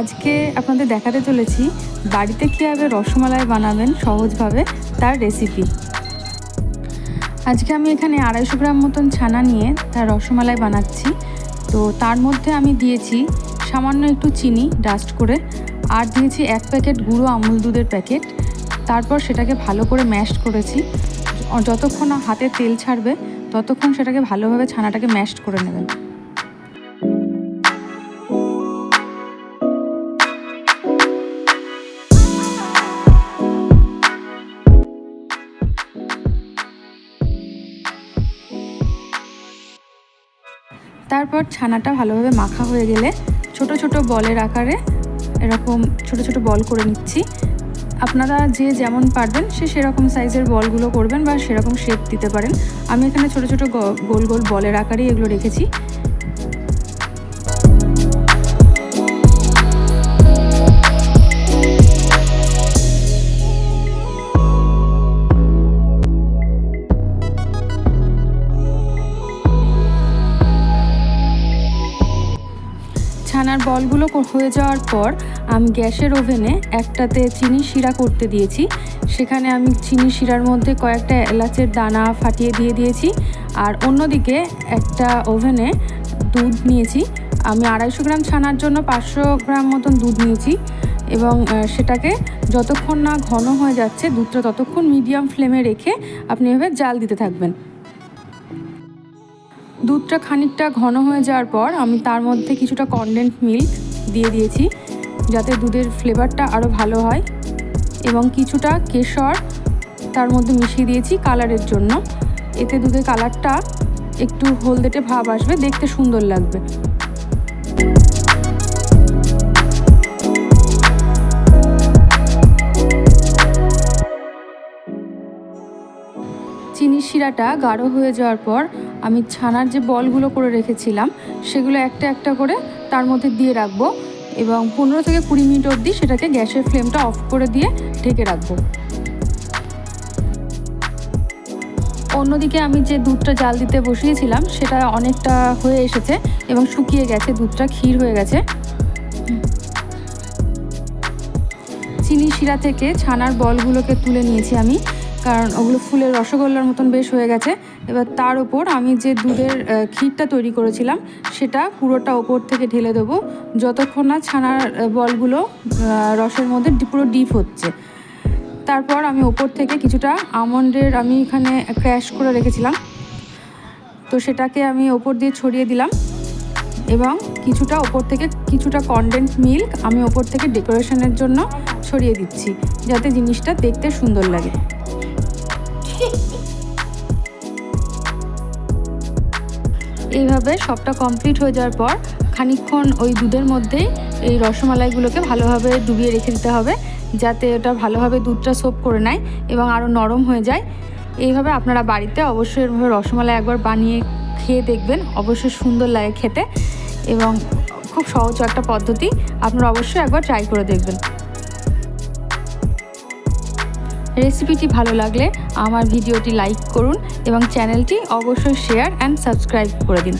আজকে আপনাদের দেখাতে চলেছি বাড়িতে কীভাবে রসমালাই বানাবেন সহজভাবে তার রেসিপি আজকে আমি এখানে আড়াইশো গ্রাম মতন ছানা নিয়ে তার রসমালাই বানাচ্ছি। তো তার মধ্যে আমি দিয়েছি সামান্য একটু চিনি ডাস্ট করে, আর দিয়েছি এক প্যাকেট গুঁড়ো আমুল দুধের প্যাকেট। তারপর সেটাকে ভালো করে ম্যাশ করেছি। যতক্ষণ হাতে তেল ছাড়বে, ততক্ষণ সেটাকে ভালোভাবে ছানাটাকে ম্যাশ করে নেবেন। তারপর ছানাটা ভালোভাবে মাখা হয়ে গেলে ছোট ছোট বলের আকারে এরকম ছোট ছোট বল করে নিচ্ছি। আপনারা যে যেমন পারবেন সে সেরকম সাইজের বলগুলো করবেন বা সেরকম শেপ দিতে পারেন। আমি এখানে ছোট ছোট গোল গোল বলের আকারেই এগুলো রেখেছি। ছানার বলগুলো হয়ে যাওয়ার পর আমি গ্যাসের ওভেনে একটাতে চিনি শিরা করতে দিয়েছি। সেখানে আমি চিনি শিরার মধ্যে কয়েকটা এলাচের দানা ফাটিয়ে দিয়ে দিয়েছি। আর অন্যদিকে একটা ওভেনে দুধ নিয়েছি। আমি আড়াইশো গ্রাম ছানার জন্য পাঁচশো গ্রাম মতন দুধ নিয়েছি এবং সেটাকে যতক্ষণ না ঘন হয়ে যাচ্ছে, দুধটা ততক্ষণ মিডিয়াম ফ্লেমে রেখে আপনি এভাবে জাল দিতে থাকবেন। দুধটা খানিকটা ঘন হয়ে যাওয়ার পর আমি তার মধ্যে কিছুটা কনডেন্ট মিল্ক দিয়ে দিয়েছি, যাতে দুধের ফ্লেভারটা আরও ভালো হয় এবং কিছুটা কেশর তার মধ্যে মিশিয়ে দিয়েছি কালারের জন্য। এতে দুধের কালারটা একটু হলদেটে ভাব আসবে, দেখতে সুন্দর লাগবে। চিনির শিরাটা গাঢ় হয়ে যাওয়ার পর আমি ছানার যে বলগুলো করে রেখেছিলাম, সেগুলো একটা একটা করে তার মধ্যে দিয়ে রাখব এবং পনেরো থেকে কুড়ি মিনিট অবধি সেটাকে গ্যাসের ফ্লেমটা অফ করে দিয়ে ঢেকে রাখব। অন্যদিকে আমি যে দুধটা জাল দিতে বসিয়েছিলাম, সেটা অনেকটা হয়ে এসেছে এবং শুকিয়ে গেছে, দুধটা ক্ষীর হয়ে গেছে। চিনি শিরা থেকে ছানার বলগুলোকে তুলে নিয়েছি আমি। কারণ ওগুলো ফুলের রসগোল্লার মতন বেশ হয়ে গেছে। এবার তার ওপর আমি যে দুধের ক্ষীরটা তৈরি করেছিলাম, সেটা পুরোটা ওপর থেকে ঢেলে দেবো। যতক্ষণ না ছানার বলগুলো রসের মধ্যে পুরো ডিপ হচ্ছে। তারপর আমি ওপর থেকে কিছুটা আমন্ডের আমি এখানে ক্র্যাশ করে রেখেছিলাম। তো সেটাকে আমি ওপর দিয়ে ছড়িয়ে দিলাম এবং কিছুটা ওপর থেকে কিছুটা কনডেন্স মিল্ক আমি ওপর থেকে ডেকোরেশনের জন্য ছড়িয়ে দিচ্ছি, যাতে জিনিসটা দেখতে সুন্দর লাগে। এইভাবে সবটা কমপ্লিট হয়ে যাওয়ার পর খানিক্ষণ ওই দুধের মধ্যেই এই রসমালাইগুলোকে ভালোভাবে ডুবিয়ে রেখে দিতে হবে, যাতে ওটা ভালোভাবে দুধটা সোপ করে নেয় এবং আরও নরম হয়ে যায়। এইভাবে আপনারা বাড়িতে অবশ্যই এভাবে রসমালাই একবার বানিয়ে খেয়ে দেখবেন, অবশ্যই সুন্দর লাগে খেতে এবং খুব সহজ একটা পদ্ধতি, আপনারা অবশ্যই একবার ট্রাই করে দেখবেন। রেসিপিটি ভালো লাগলে আমার ভিডিওটি লাইক করুন এবং চ্যানেলটি অবশ্যই শেয়ার অ্যান্ড সাবস্ক্রাইব করে দিন।